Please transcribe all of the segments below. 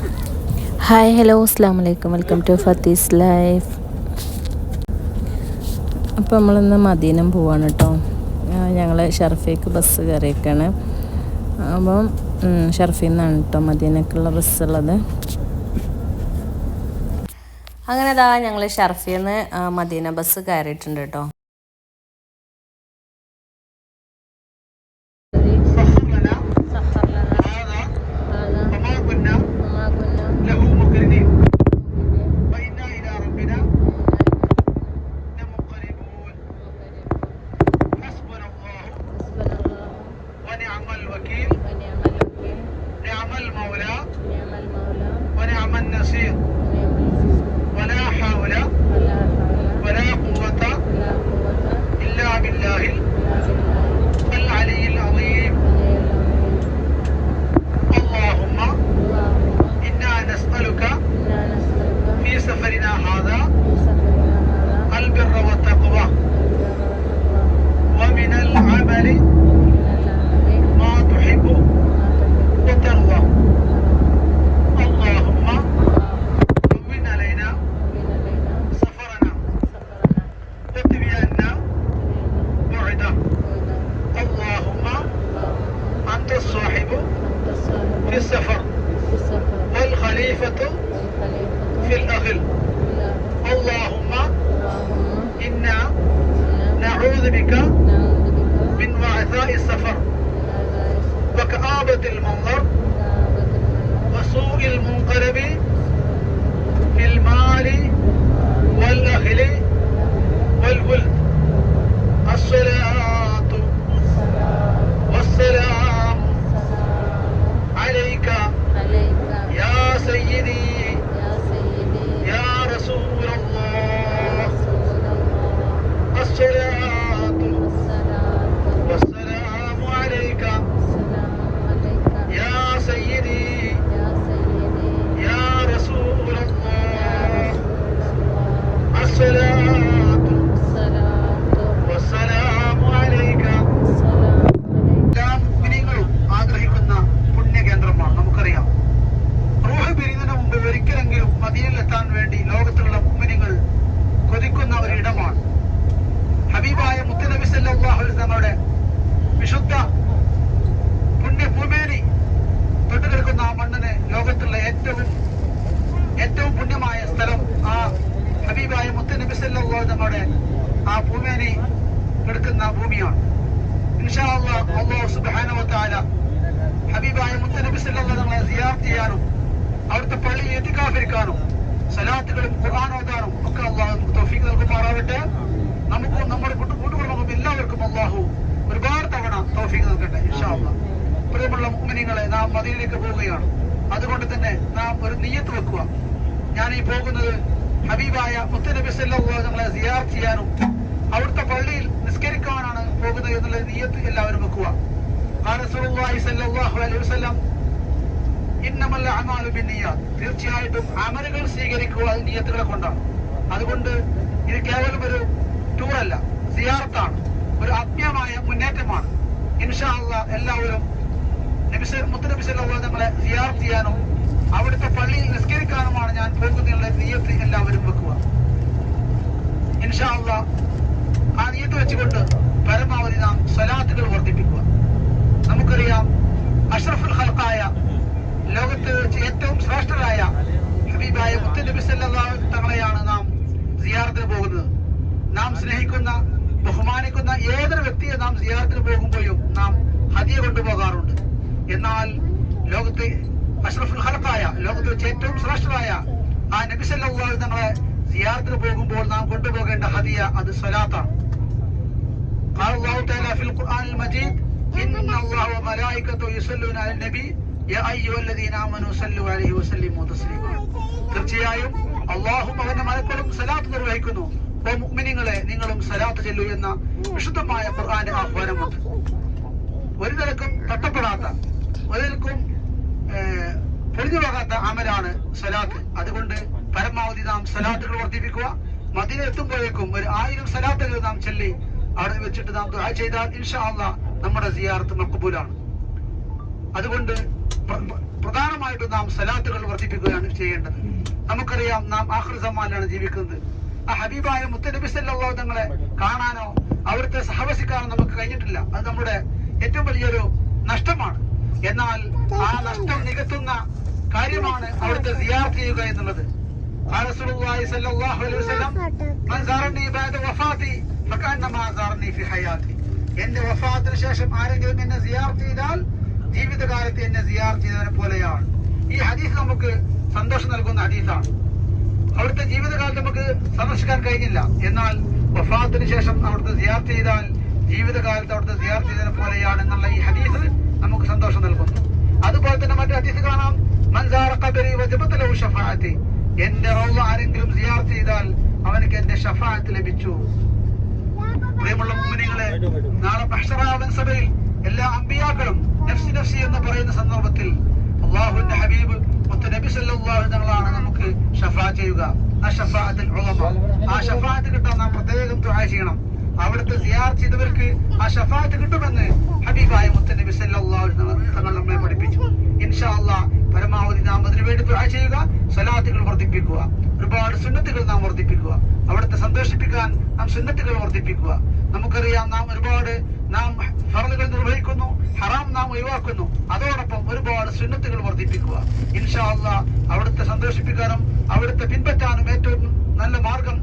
Hi hello അസ്സാം വലൈക്കും welcome to ഫത്തീസ് life അപ്പോൾ നമ്മളിന്ന് മദീനം പോവാണ് കേട്ടോ ഞങ്ങൾ ഷർഫേക്ക് ബസ് കയറിയേക്കാണ് അപ്പം ഷർഫിൽ നിന്നാണ് കേട്ടോ മദീനക്കുള്ള ഉള്ളത്. അങ്ങനെ അതാ ഞങ്ങൾ ഷർഫിൽ നിന്ന് മദീന ബസ് കയറിയിട്ടുണ്ട് കേട്ടോ ainda. والخليفة في الأهل اللهم إنا نعوذ بك من وعثاء السفر وكآبة المنظر وسوء المنقلب في المال والأهل والولد. ഭൂമേനി കിടക്കുന്ന ഭൂമിയാണ്. ഹബീബായ മുത്തനബി സിയാറത്ത് ചെയ്യാനും അവിടുത്തെ പള്ളിയിൽ എത്തിക്കാഫിരിക്കാനും സലാത്തുകളും ഖുർആൻ ഓതാനും ഒക്കെ അള്ളാഹു നമുക്ക് നൽകുമാറാവട്ടെ നമുക്കും നമ്മുടെ കൂട്ടു കൂട്ടുകുടുംബങ്ങൾക്കും എല്ലാവർക്കും അള്ളാഹു ഒരുപാട് തവണ തോഫീക്ക് നൽകട്ടെ പ്രിയമുള്ള മുഅ്മിനീങ്ങളെ നാം മദീനയിലേക്ക് പോവുകയാണ്. അതുകൊണ്ട് തന്നെ നാം ഒരു നീയത്ത് വെക്കുക. ഞാൻ ഈ പോകുന്നത് ഹബീബായ മുത്തനബി സല്ലല്ലാഹു അലൈഹി സിയാറത്ത് ചെയ്യാനും അവിടുത്തെ പള്ളിയിൽ നിസ്കരിക്കാനാണ് പോകുന്നത് എന്നുള്ള നീയത്ത് എല്ലാവരും വെക്കുക. തീർച്ചയായിട്ടും അമലുകൾ സ്വീകരിക്കുക അത് നിയത്തുകളെ കൊണ്ടാണ്. അതുകൊണ്ട് ഇത് കേവലം ഒരു ടൂറല്ല സിയാർത്താണ് ഒരു ആത്മീയമായ മുന്നേറ്റമാണ്. ഇൻഷാ അള്ളാഹ് എല്ലാവരും നബിസ് മുത്തനബിസ് നമ്മളെ സിയാർത്ത് ചെയ്യാനും വെച്ചുകൊണ്ട് പരമാവധി നാം സ്വലാത്തുകൾ വർദ്ധിപ്പിക്കുക. നമുക്കറിയാം അഷ്റഫുൽ ഖൽഖായ ലോകത്ത് ഏറ്റവും ശ്രേഷ്ഠരായ ഹബീബായ മുത്തനബി സല്ലല്ലാഹു തങ്ങളെയാണ് നാം സിയാറത്തിന് പോകുന്നത്. നാം സ്നേഹിക്കുന്ന ബഹുമാനിക്കുന്ന ഏതൊരു വ്യക്തിയെ നാം സിയാറത്തിന് പോകുമ്പോഴും നാം ഹദിയ കൊണ്ടുപോകാറുണ്ട്. എന്നാൽ ലോകത്ത് അഷ്റഫുൽ ഖൽഖായ ലോകത്ത് വെച്ച് ഏറ്റവും ശ്രേഷ്ഠരായ ആ നബി സല്ലല്ലാഹു തങ്ങളെ സിയാറത്തിന് പോകുമ്പോൾ നാം കൊണ്ടുപോകേണ്ട ഹതിയ അത് സ്വലാത്താണ്. قال الله تعالى في القرآن المجيد إن الله وملائكته يصلون على النبي يا أيها الذين آمنوا صلوا عليه وسلموا تسليما തീർച്ചയായും അള്ളാഹും അവന്റെ മലക്കളും സലാത്ത് നിർവഹിക്കുന്നു ഓ മുഅ്മിനീങ്ങളെ നിങ്ങളും സലാത്ത് ചെല്ലൂ എന്ന വിശുദ്ധമായ ഖുർആന്റെ ആഹ്വാനമുണ്ട് ഒരു നിലക്കും തട്ടപ്പെടാത്ത ഒരു നിലക്കും ഏഹ്, പൊളിഞ്ഞു പോകാത്ത അമലാണ് സലാത്ത് അതുകൊണ്ട് പരമാവധി നാം സലാത്തുകൾ വർദ്ധിപ്പിക്കുക മദീന എത്തുമ്പോഴേക്കും ഒരു ആയിരം സലാത്തുകൾ നാം ചൊല്ലി അവിടെ വെച്ചിട്ട് നാം ദുആ ചെയ്താൽ ഇൻഷാ അള്ളാ നമ്മുടെ സിയാർത്ത് മക്കബൂലാണ് അതുകൊണ്ട് പ്രധാനമായിട്ട് നാം സലാത്തുകൾ വർദ്ധിപ്പിക്കുകയാണ് ചെയ്യേണ്ടത്. നമുക്കറിയാം നാം ആഖിർ സമ്മാനിലാണ് ജീവിക്കുന്നത്. ആ ഹബീബായ മുത്തനബി സല്ലാഹു തങ്ങളെ കാണാനോ അവിടുത്തെ സഹവസിക്കാനോ നമുക്ക് കഴിഞ്ഞിട്ടില്ല. അത് നമ്മുടെ ഏറ്റവും വലിയൊരു നഷ്ടമാണ്. എന്നാൽ ആ നഷ്ടം നികത്തുന്ന കാര്യമാണ് അവിടുത്തെ സിയാറത്ത് ചെയ്യുക എന്നുള്ളത്. ആ റസൂലുള്ളാഹി സല്ലല്ലാഹു അലൈഹി വസല്ലം മൻ സാറണ്ടി ബാദ വഫാതി എന്റെ വഫാത്തിന് ശേഷം ആരെങ്കിലും എന്നെ ചെയ്താൽ ജീവിതകാലത്ത് എന്നെ ചെയ്തവനെ പോലെയാണ്. ഈ ഹദീസ് നമുക്ക് സന്തോഷം നൽകുന്ന ഹദീസാണ്. അവിടുത്തെ ജീവിതകാലത്ത് നമുക്ക് സന്ദർശിക്കാൻ കഴിഞ്ഞില്ല. എന്നാൽ വഫാത്തിന് ശേഷം അവിടുത്തെ സിയാർ ചെയ്താൽ ജീവിതകാലത്ത് അവിടുത്തെ സിയാർ ചെയ്തതിനെ പോലെയാണ് എന്നുള്ള ഈ ഹദീസ് നമുക്ക് സന്തോഷം നൽകുന്നു. അതുപോലെ തന്നെ മറ്റു ഹദീസ് കാണാം. എന്റെ റൗള ആരെങ്കിലും ചെയ്താൽ അവനക്ക് എന്റെ ഷഫാത്ത് ലഭിച്ചു. പ്രിയമുള്ള മുമ്മിനികളെ നാളെ മഹ്ഷറാവൻ സഭയിൽ എല്ലാ അമ്പിയാക്കളും നഫ്സി നഫ്സി എന്ന് പറയുന്ന സന്ദർഭത്തിൽ അള്ളാഹുവിന്റെ ഹബീബ് മുത്ത നബി സല്ലല്ലാഹു തങ്ങളാണ് നമുക്ക് ഷഫാ ചെയ്യുക. ആ ഷഫാഅത്തിൽ ഉളമ ആ ഷഫാഅത്ത് കിട്ടാൻ നാം പ്രത്യേകം ദുആ ചെയ്യണം. അവിടുത്തെ സിയാർ ചെയ്തവർക്ക് ആ ഷഫാത്ത് കിട്ടുമെന്ന് ഹബീബായ മുത്തനബി തങ്ങൾ നമ്മളെ പഠിപ്പിച്ചു. ഇൻഷാ അള്ളാഹ് പരമാവധി നാം അതിനു വേണ്ടി ദുആ ചെയ്യുക സ്വലാത്തുകൾ വർദ്ധിപ്പിക്കുക. ഒരുപാട് സുന്നത്തുകൾ നാം വർദ്ധിപ്പിക്കുക. അവിടുത്തെ സന്തോഷിപ്പിക്കാൻ നാം സുന്നത്തുകൾ വർദ്ധിപ്പിക്കുക. നമുക്കറിയാം നാം ഒരുപാട് നാം ഫറലുകൾ നിർവഹിക്കുന്നു ഹറാം നാം ഒഴിവാക്കുന്നു. അതോടൊപ്പം ഒരുപാട് സുന്നത്തുകൾ വർദ്ധിപ്പിക്കുക. ഇൻഷാ അല്ലാ അവിടുത്തെ സന്തോഷിപ്പിക്കാനും അവിടുത്തെ പിൻപറ്റാനും ഏറ്റവും നല്ല മാർഗം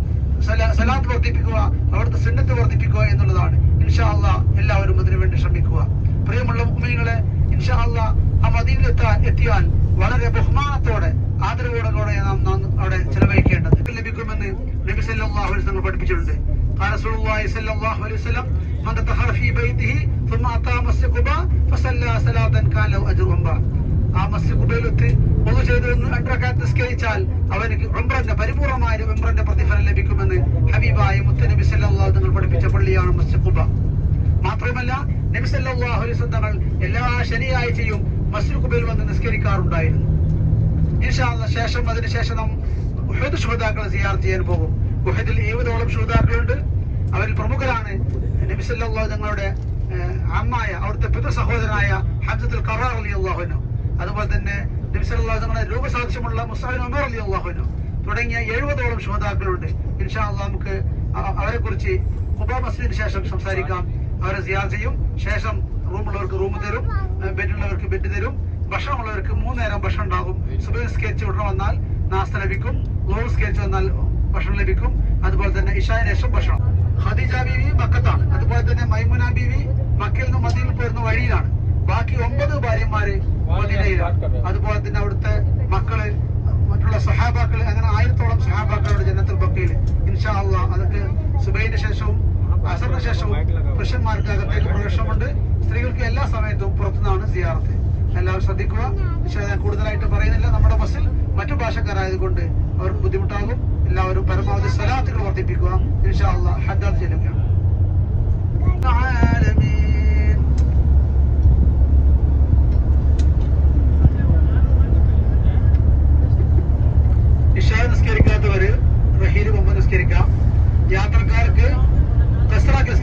സലാത്ത് വർദ്ധിപ്പിക്കുക അവിടുത്തെ സുന്നത്ത് വർദ്ധിപ്പിക്കുക എന്നുള്ളതാണ് ഇൻഷാ അല്ലാ എല്ലാവരും അതിനു വേണ്ടി ശ്രമിക്കുക പ്രിയമുള്ള ഉമ്മകളെ ഇൻഷാ അല്ലാ ആ മദീനിലെത്താൻ എത്തിയാൽ വളരെ ബഹുമാനത്തോടെ ആദരവോടെ നാം നാം അവിടെ ചെലവഴിക്കേണ്ടത് ലഭിക്കുമെന്ന് നബി സല്ലല്ലാഹു അലൈഹി വസല്ലം പഠിപ്പിച്ചിട്ടുണ്ട് قال رسول الله صلى الله عليه وسلم من تطهر في بيته ثم أتى مسجد قباء فصلى صلاة كان له أجر عمرة ആ മസ്ജിദ് കുബയിലൊത്ത് ഒന്ന് ചെയ്ത് രണ്ടരക്കാത്ത് നിസ്കരിച്ചാൽ അവനക്ക് ഉംറന്റെ പരിപൂർണമായ ഉംറന്റെ പ്രതിഫലം ലഭിക്കുമെന്ന് ഹബീബായ മുത്തനബി സല്ലാഹു തങ്ങൾ പഠിപ്പിച്ച പള്ളിയാണ് മസ്ജിദ് കുബ മാത്രമല്ല നബി വസല്ലം തങ്ങൾ എല്ലാ ശനിയാഴ്ചയും മസ്ജിദ് കുബയിൽ വന്ന് നിസ്കരിക്കാറുണ്ടായിരുന്നു. ഇൻഷാ അല്ലാ ശേഷം അതിനുശേഷം നാം ഉഹദ് ശുഹദാക്കളെ സിയാർ ചെയ്യാൻ പോകും. ഉഹദിൽ ഏഴുതോളം ശുഹദാക്കളുണ്ട്. അവരിൽ പ്രമുഖരാണ് നബി സല്ലല്ലാഹു തങ്ങളുടെ അമ്മായ അവിടുത്തെ പിതൃ സഹോദരനായ ഹംസത്തുൽ കറാർ അലി അൻഹു. അതുപോലെ തന്നെ നബി രൂപസാക്ഷ്യമുള്ള മുസ്താഹിൻ ഉമർ അലി അള്ളാഹുനു തുടങ്ങിയ എഴുപതോളം ശ്രോതാക്കളുണ്ട്. ഇൻഷാ അള്ളാഹ് നമുക്ക് അവരെ കുറിച്ച് ഖുബ മസ്ജിദിന് ശേഷം സംസാരിക്കാം. അവരെ സിയാർ ചെയ്യും. ശേഷം റൂമുള്ളവർക്ക് റൂം തരും. ബെഡുള്ളവർക്ക് ബെഡ് തരും. ഭക്ഷണമുള്ളവർക്ക് മൂന്ന് നേരം ഭക്ഷണം ഉണ്ടാകും. സുബൈ സ്കെച്ച് ഉടനെ വന്നാൽ നാസ്ത ലഭിക്കും. ലോൾ സ്കെച്ച് വന്നാൽ ഭക്ഷണം ലഭിക്കും. അതുപോലെ തന്നെ ഇഷായ ശേഷം ഭക്ഷണം. ഖദീജ ബീവി മക്കത്താണ്. അതുപോലെ തന്നെ മൈമുന ബീവി മക്കയിൽ നിന്ന് മദീനിൽ പോരുന്ന വഴിയിലാണ്. ബാക്കി ഒമ്പത് ഭാര്യമാര് മദീനയിലാണ് അതുപോലെ തന്നെ അവിടുത്തെ മക്കൾ മറ്റുള്ള സഹാബാക്കൾ അങ്ങനെ ആയിരത്തോളം സഹാബാക്കളുടെ ജനത്തിൽ ബക്കയിൽ ഇൻഷാ അള്ളാ അതൊക്കെ സുബൈന്റെ ശേഷവും അസറിന് ശേഷവും പുരുഷന്മാർക്ക് അകത്തേക്ക് പ്രവേശനമുണ്ട് സ്ത്രീകൾക്ക് എല്ലാ സമയത്തും പുറത്തുനിന്നാണ് സിയാറത്ത്. എല്ലാവരും ശ്രദ്ധിക്കുക. പക്ഷേ ഞാൻ കൂടുതലായിട്ട് പറയുന്നില്ല. നമ്മുടെ ബസ്സിൽ മറ്റു ഭാഷക്കാരായതുകൊണ്ട് അവർക്ക് ബുദ്ധിമുട്ടാകും. എല്ലാവരും പരമാവധി സ്വലാത്തുകൾ വർദ്ധിപ്പിക്കുക. ഇൻഷാ അള്ളാ ഹദ്ദാദ് ചെല്ലുകയാണ്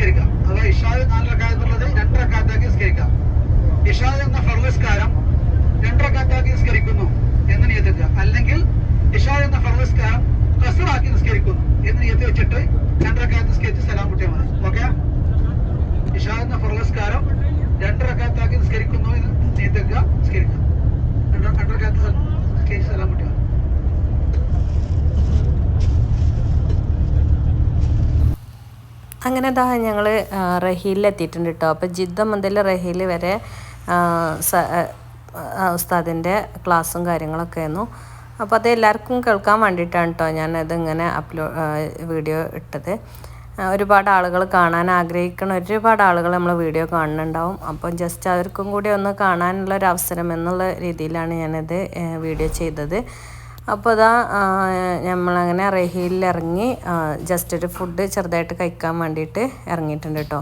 നിസ്കരിക്കാം. അഥവാ ഇഷാദ് നാലരക്കാലത്തുള്ളത് രണ്ടരക്കാലത്താക്കി നിസ്കരിക്കാം. ഇഷാദ് എന്ന ഫർവസ്കാരം രണ്ട് റക്കാത്താക്കി നിസ്കരിക്കുന്നു എന്ന് നിയത്തിക്കുക. അല്ലെങ്കിൽ ഇഷാദ് എന്ന ഫർവസ്കാരം കസറാക്കി നിസ്കരിക്കുന്നു എന്ന് നിയത്തി വെച്ചിട്ട് രണ്ടരക്കാലത്ത് നിസ്കരിച്ച് സലാം കുട്ടിയാൽ മതി. ഓക്കെ? ഇഷാദ് എന്ന ഫർവസ്കാരം രണ്ട് റക്കാത്താക്കി നിസ്കരിക്കുന്നു എന്ന് നിയത്തിക്കുക നിസ്കരിക്കുക. രണ്ട് രണ്ടരക്കാലത്ത് നിസ്കരിച്ച് സലാം കുട്ടിയാൽ മതി അങ്ങനെ ദാ ഞങ്ങൾ റഹീലിലെത്തിയിട്ടുണ്ട് കേട്ടോ അപ്പോൾ ജിദ്ദ മുതൽ റഹീൽ വരെ ഉസ്താദിന്റെ ക്ലാസ്സും കാര്യങ്ങളൊക്കെ ആയിരുന്നു. അപ്പോൾ അത് എല്ലാവർക്കും കേൾക്കാൻ വേണ്ടിയിട്ടാണ് കേട്ടോ ഞാനത് ഇങ്ങനെ അപ്ലോ വീഡിയോ ഇട്ടത്. ഒരുപാട് ആളുകൾ കാണാൻ ആഗ്രഹിക്കുന്ന ഒരുപാട് ആളുകൾ നമ്മൾ വീഡിയോ കാണുന്നുണ്ടാവും. അപ്പോൾ ജസ്റ്റ് അവർക്കും കൂടി ഒന്ന് കാണാനുള്ള ഒരു അവസരം എന്നുള്ള രീതിയിലാണ് ഞാനത് വീഡിയോ ചെയ്തത്. അപ്പോൾ അതാ നമ്മളങ്ങനെ റഹീലിൽ ഇറങ്ങി ജസ്റ്റ് ഒരു ഫുഡ് ചെറുതായിട്ട് കഴിക്കാൻ വേണ്ടിയിട്ട് ഇറങ്ങിയിട്ടുണ്ട് കേട്ടോ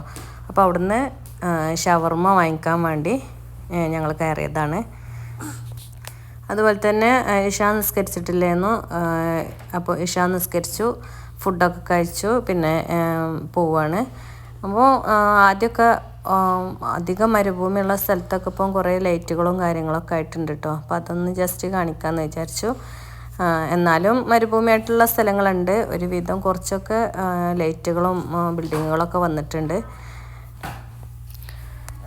അപ്പോൾ അവിടുന്ന് ഷവർമ വാങ്ങിക്കാൻ വേണ്ടി ഞങ്ങൾ കയറിയതാണ്. അതുപോലെ തന്നെ ഇഷ നിസ്കരിച്ചിട്ടില്ലായിരുന്നു അപ്പോൾ ഇഷാ നിസ്കരിച്ചു ഫുഡൊക്കെ കഴിച്ചു പിന്നെ പോവാണ്. അപ്പോൾ ആദ്യമൊക്കെ അധികം മരുഭൂമിയുള്ള സ്ഥലത്തൊക്കെ ഇപ്പം കുറേ ലൈറ്റുകളും കാര്യങ്ങളൊക്കെ ആയിട്ടുണ്ട് കേട്ടോ അപ്പോൾ അതൊന്ന് ജസ്റ്റ് കാണിക്കാമെന്ന് വിചാരിച്ചു. എന്നാലും മരുഭൂമിയായിട്ടുള്ള സ്ഥലങ്ങളുണ്ട്. ഒരുവിധം കുറച്ചൊക്കെ ലൈറ്റുകളും ബിൽഡിങ്ങുകളൊക്കെ വന്നിട്ടുണ്ട്.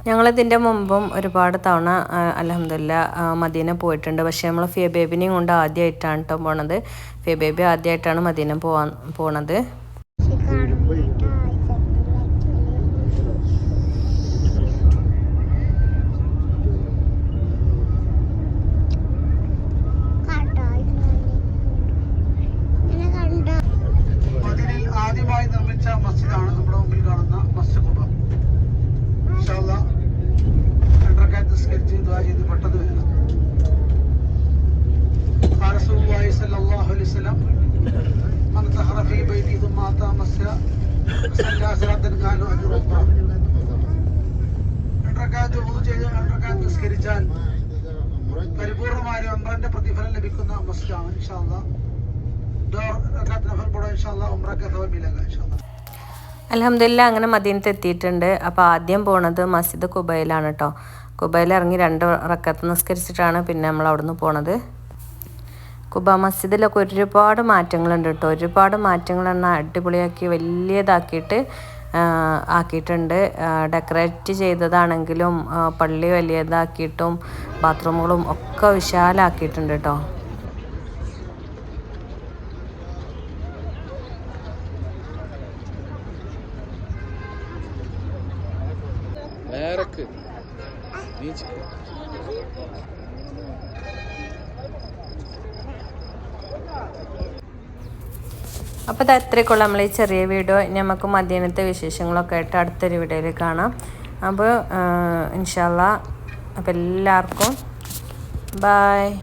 ഞങ്ങളിതിന്റെ മുമ്പും ഒരുപാട് തവണ അലഹമില്ല മദീന പോയിട്ടുണ്ട്. പക്ഷേ നമ്മൾ ഫിയ ബേബിനെയും കൊണ്ട് ആദ്യമായിട്ടാണ് കേട്ടോ പോണത്. ഫിയ ബേബി ആദ്യമായിട്ടാണ് മദീന പോവാൻ പോണത്. തൽക്കാലം അഞ്ഞൂറൊപ്പം രണ്ടക്കാലത്ത് മൂന്ന് ചെയ്ത് രണ്ടക്കാലത്ത് നിസ്കരിച്ചാൽ പരിപൂർണമായ ഉമ്രന്റെ പ്രതിഫലം ലഭിക്കുന്ന മസ്ജിദാണ് ഇൻഷാല്ല അലഹമില്ല അങ്ങനെ മദീനത്ത് എത്തിയിട്ടുണ്ട്. അപ്പോൾ ആദ്യം പോണത് മസ്ജിദ് കുബയിലാണ് കേട്ടോ കുബയിൽ ഇറങ്ങി രണ്ട് റക്കത്ത് നിസ്കരിച്ചിട്ടാണ് പിന്നെ നമ്മൾ അവിടുന്ന് പോണത്. കുബ മസ്ജിദിലൊക്കെ ഒരുപാട് മാറ്റങ്ങളുണ്ട് കേട്ടോ ഒരുപാട് മാറ്റങ്ങൾ എന്നാൽ അടിപൊളിയാക്കി വലിയതാക്കിയിട്ട് ആക്കിയിട്ടുണ്ട്. ഡെക്കറേറ്റ് ചെയ്തതാണെങ്കിലും പള്ളി വലിയതാക്കിയിട്ടും ബാത്റൂമുകളും ഒക്കെ വിശാലാക്കിയിട്ടുണ്ട് കേട്ടോ Thank നീച്ച്. അപ്പോൾ ഇത് അത്രയ്ക്കുള്ള നമ്മൾ ഈ ചെറിയ വീഡിയോ. ഇനി നമുക്ക് മധ്യാഹ്നത്തെ വിശേഷങ്ങളൊക്കെ ആയിട്ട് അടുത്തൊരു വീഡിയോയിൽ കാണാം. അപ്പോൾ ഇൻഷാല്ല അപ്പോൾ എല്ലാവർക്കും ബായ്